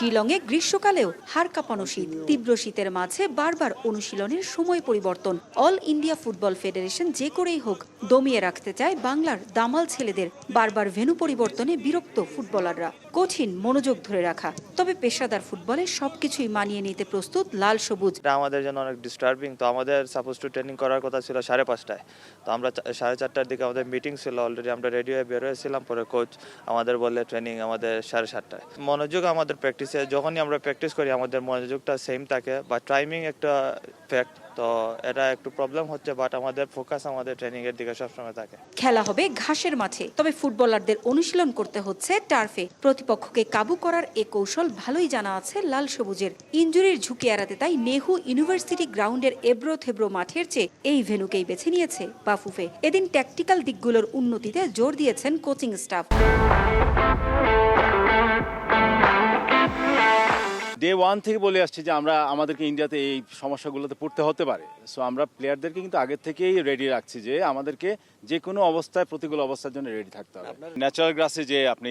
শিলংয়ে গ্রীষ্মকালেও হাড় কাঁপানো শীত। তীব্র শীতের মাঝে বারবার অনুশীলনের সময় পরিবর্তন। অল ইন্ডিয়া ফুটবল ফেডারেশন যে করেই হোক, দমিয়ে রাখতে চায় বাংলার দামাল ছেলেদের। বারবার ভেনু পরিবর্তনে বিরক্ত ফুটবলাররা। কঠিন মনোযোগ ধরে রাখা। তবে পেশাদার ফুটবলে সবকিছুই মানিয়ে নিতে প্রস্তুত লাল সবুজ। আমাদের জন্য অনেক ডিস্টার্বিং তো আমাদের সাপোজ টু ট্রেনিং করার কথা ছিল সাড়ে পাঁচটায়। তো আমরা সাড়ে চারটার দিকে আমাদের মিটিং ছিল অলরেডি আমরা রেডি হয়ে বের হয়েছিলাম। পরে কোচ আমাদের বললে ট্রেনিং আমাদের সাড়ে সাতটায়। মনোযোগ আমাদের প্র্যাকটিসে যখনই আমরা প্র্যাকটিস করি, আমাদের মনোযোগটা সেম থাকে বা টাইমিং একটা ফ্যাক্ট তো এটা একটু প্রবলেম হচ্ছে বাট আমাদের ফোকাস আমাদের ট্রেনিং এর দিকে সবসময় থাকে। খেলা হবে ঘাসের মাঠে, তবে ফুটবলারদের অনুশীলন করতে হচ্ছে টার্ফে প্রতিপক্ষকে কাবু করার এ কৌশল ভালোই জানা আছে লাল সবুজের। ইঞ্জুরির ঝুঁকি এড়াতে তাই নেহু ইউনিভার্সিটি গ্রাউন্ডের এব্রো থেব্রো মাঠের চেয়ে এই ভেনুকেই বেছে নিয়েছে বাফুফে। এদিন ট্যাকটিক্যাল দিকগুলোর উন্নতিতে জোর দিয়েছেন কোচিং স্টাফ ডে ওয়ান থেকে বলে আসছে যে আমরা আমাদেরকে ইন্ডিয়াতে এই সমস্যাগুলোতে পড়তে হতে পারে। সো আমরা প্লেয়ারদেরকে কিন্তু আগের থেকেই রেডি রাখছি যে আমাদেরকে যে কোনো অবস্থায় প্রতিকূল অবস্থার জন্য রেডি থাকতে হবে। ন্যাচারাল গ্রাসে যে আপনি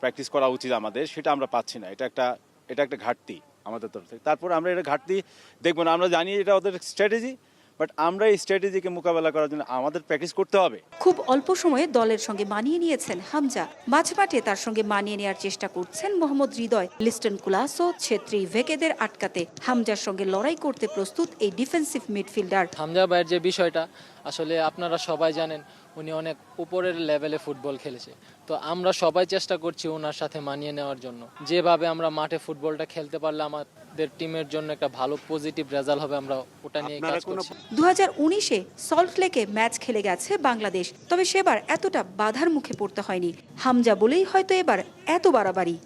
প্র্যাকটিস করা উচিত আমাদের সেটা আমরা পাচ্ছি না। এটা একটা এটা একটা ঘাটতি আমাদের তরফ থেকে। তারপর আমরা এটা ঘাটতি দেখব না। আমরা জানি এটা ওদের স্ট্র্যাটেজি বাট আমরা এই স্ট্র্যাটেজিকে মোকাবেলা করার জন্য আমাদের প্র্যাকটিস করতে হবে। খুব অল্প সময়ে দলের সঙ্গে মানিয়ে নিয়েছেন হামজা। মাঝমাঠে তার সঙ্গে মানিয়ে নেওয়ার চেষ্টা করছেন মোহাম্মদ হৃদয়। লিস্টন কুলাসো ছেত্রী ভেকেদের আটকাতে হামজার সঙ্গে লড়াই করতে প্রস্তুত এই ডিফেন্সিভ মিডফিল্ডার হামজা ভাইয়ের যে বিষয়টা আসলে আপনারা সবাই জানেন উনি অনেক উপরের লেভেলে ফুটবল খেলেছে। তো আমরা সবাই চেষ্টা করছি ওনার সাথে মানিয়ে নেওয়ার জন্য। যেভাবে আমরা মাঠে ফুটবলটা খেলতে পারলে আমাদের টিমের জন্য একটা ভালো পজিটিভ রেজাল্ট হবে আমরা ওটা নিয়ে কাজ করছি। দু হাজার উনিশে সল্টলেকে ম্যাচ খেলে গেছে বাংলাদেশ তবে সেবার এতটা বাধার মুখে পড়তে হয়নি। হামজা বলেই হয়তো এবার এত বাড়াবাড়ি।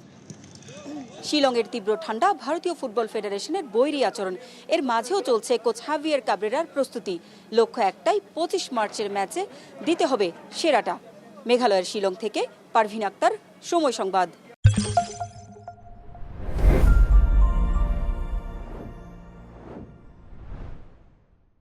শিলংয়ের তীব্র ঠান্ডা ভারতীয় ফুটবল ফেডারেশনের বৈরী আচরণ। এর মাঝেও চলছে কোচ হাভিয়ার কাবরেরার প্রস্তুতি। লক্ষ্য একটাই, পঁচিশ মার্চের ম্যাচে দিতে হবে সেরাটা। মেঘালয়ের শিলং থেকে পারভিন আক্তার, সময় সংবাদ।